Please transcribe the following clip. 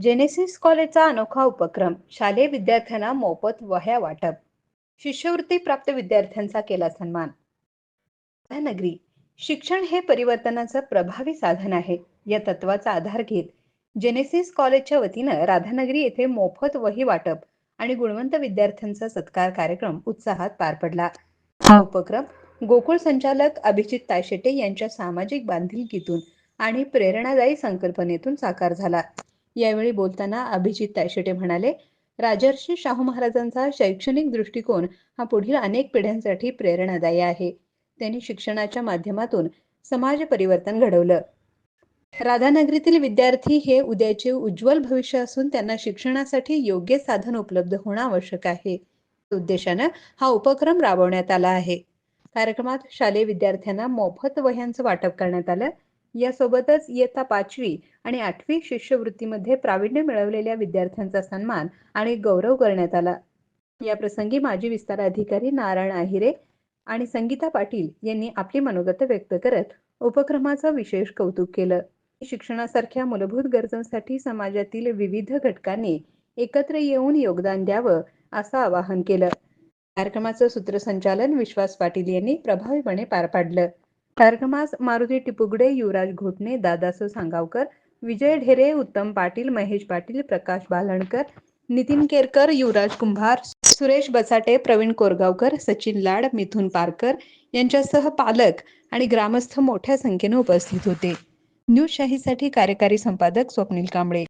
Genesis कॉलेजचा अनोखा उपक्रम शालेय विद्यार्थ्यांना मोफत वह्या वाटप. शिष्यवृत्ती प्राप्त विद्यार्थ्यांचा केला सन्मान. नगरी शिक्षण हे परिवर्तनाचं प्रभावी साधन आहे या तत्वाचा आधार घेत जेनेसिस कॉलेजच्या वतीनं राधानगरी येथे मोफत वही वाटप आणि गुणवंत विद्यार्थ्यांचा सत्कार कार्यक्रम उत्साहात पार पडला. हा उपक्रम गोकुळ संचालक अभिजित तायशेटे यांच्या सामाजिक बांधिलकीतून आणि प्रेरणादायी संकल्पनेतून साकार झाला. यावेळी बोलताना अभिजित तायशेटे म्हणाले राजर्षी शाहू महाराजांचा शैक्षणिक दृष्टिकोन हा पुढील अनेक पिढ्यांसाठी प्रेरणादायी आहे. त्यांनी शिक्षणाच्या माध्यमातून समाज परिवर्तन घडवलं. राधानगरीतील विद्यार्थी हे उद्याचे उज्ज्वल भविष्य असून त्यांना शिक्षणासाठी योग्य साधन उपलब्ध होणं आवश्यक आहे. उद्देशानं हा उपक्रम राबवण्यात आला आहे. कार्यक्रमात शालेय विद्यार्थ्यांना मोफत वह्यांचं वाटप करण्यात आलं. यासोबतच इयत्ता पाचवी आणि आठवी शिष्यवृत्तीमध्ये प्रावीण्य मिळवलेल्या विद्यार्थ्यांचा सन्मान आणि गौरव करण्यात आला. या प्रसंगी माजी विस्तार अधिकारी नारायण आहिरे आणि संगीता पाटील यांनी आपली मनोगत व्यक्त करत उपक्रमाचं विशेष कौतुक केलं. शिक्षणासारख्या मूलभूत गरजांसाठी समाजातील विविध घटकांनी एकत्र येऊन योगदान द्यावं असं आवाहन केलं. कार्यक्रमाचं सूत्रसंचालन विश्वास पाटील यांनी प्रभावीपणे पार पाडलं. कार्यक्रमास मारुती टिपुगडे युवराज घोटणे दादासो सांगावकर विजय ढेरे उत्तम पाटील महेश पाटील प्रकाश बालणकर नितीन केरकर युवराज कुंभार सुरेश बसाटे प्रवीण कोरगावकर सचिन लाड मिथुन पारकर यांच्यासह पालक आणि ग्रामस्थ मोठ्या संख्येने उपस्थित होते. न्यूज शाहीसाठी कार्यकारी संपादक स्वप्नील कांबळे.